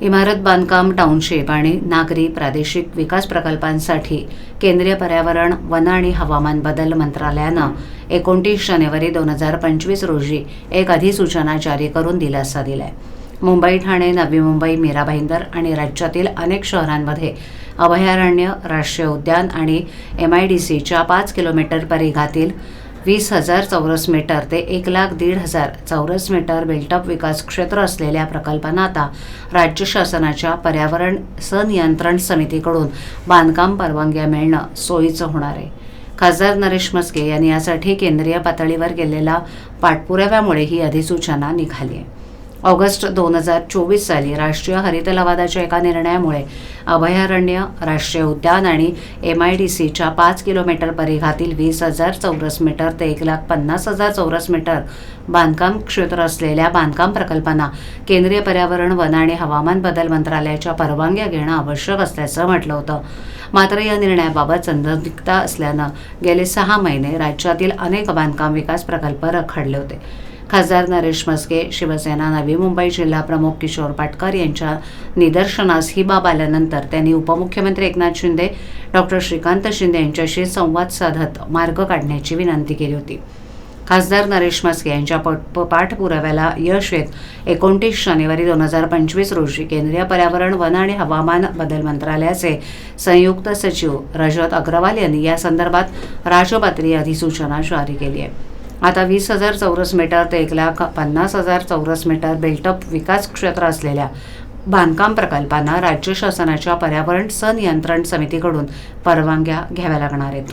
इमारत बांधकाम टाउनशिप आणि नागरी प्रादेशिक विकास प्रकल्पांसाठी केंद्रीय पर्यावरण वन आणि हवामान बदल मंत्रालयानं एकोणतीस जानेवारी दोन हजार पंचवीस रोजी एक अधिसूचना जारी करून दिलासा दिलाय. मुंबई ठाणे नवी मुंबई मीरा भाईंदर आणि राज्यातील अनेक शहरांमध्ये अभयारण्य राष्ट्रीय उद्यान आणि एम आय डी सीच्या पाच किलोमीटर परिघातील वीस हजार चौरस मीटर ते एक लाख दीड हजार चौरस मीटर बिल्टअप विकास क्षेत्र असलेल्या प्रकल्पांना आता राज्य शासनाच्या पर्यावरण सनियंत्रण समितीकडून बांधकाम परवानग्या मिळणं सोयीचं होणार आहे. खासदार नरेश मस्के यांनी यासाठी केंद्रीय पातळीवर केलेल्या पाठपुराव्यामुळे ही अधिसूचना निघाली आहे. ऑगस्ट दोन हजार चोवीस साली राष्ट्रीय हरित लवादाच्या एका निर्णयामुळे अभयारण्य राष्ट्रीय उद्यान आणि एम आय डी सीच्या पाच किलोमीटर परिघातील वीस हजार चौरस मीटर ते एक लाख पन्नास हजार चौरस मीटर बांधकाम क्षेत्र असलेल्या बांधकाम प्रकल्पांना केंद्रीय पर्यावरण वन आणि हवामान बदल मंत्रालयाच्या परवानग्या घेणं आवश्यक असल्याचं म्हटलं होतं. मात्र या निर्णयाबाबत संदिग्धता असल्यानं गेले सहा महिने राज्यातील अनेक बांधकाम विकास प्रकल्प रखडले होते. खासदार नरेश म्हस्के शिवसेना नवी मुंबई जिल्हा प्रमुख किशोर पाटकर यांच्या निदर्शनास ही बाब आल्यानंतर त्यांनी उपमुख्यमंत्री एकनाथ शिंदे डॉक्टर श्रीकांत शिंदे यांच्याशी संवाद साधत मार्ग काढण्याची विनंती केली होती. खासदार नरेश मस्के यांच्या पट पाठपुराव्याला यश येत एकोणतीस जानेवारी दोन हजार पंचवीस रोजी केंद्रीय पर्यावरण वन आणि हवामान बदल मंत्रालयाचे संयुक्त सचिव रजत अग्रवाल यांनी या संदर्भात राजपत्रीय अधिसूचना जारी केली आहे. आता वीस हजार चौरस मीटर ते एक लाख पन्नास हजार चौरस मीटर बेल्टअप विकास क्षेत्र असलेल्या बांधकाम प्रकल्पांना राज्य शासनाच्या पर्यावरण सनियंत्रण समितीकडून परवानग्या घ्याव्या लागणार आहेत.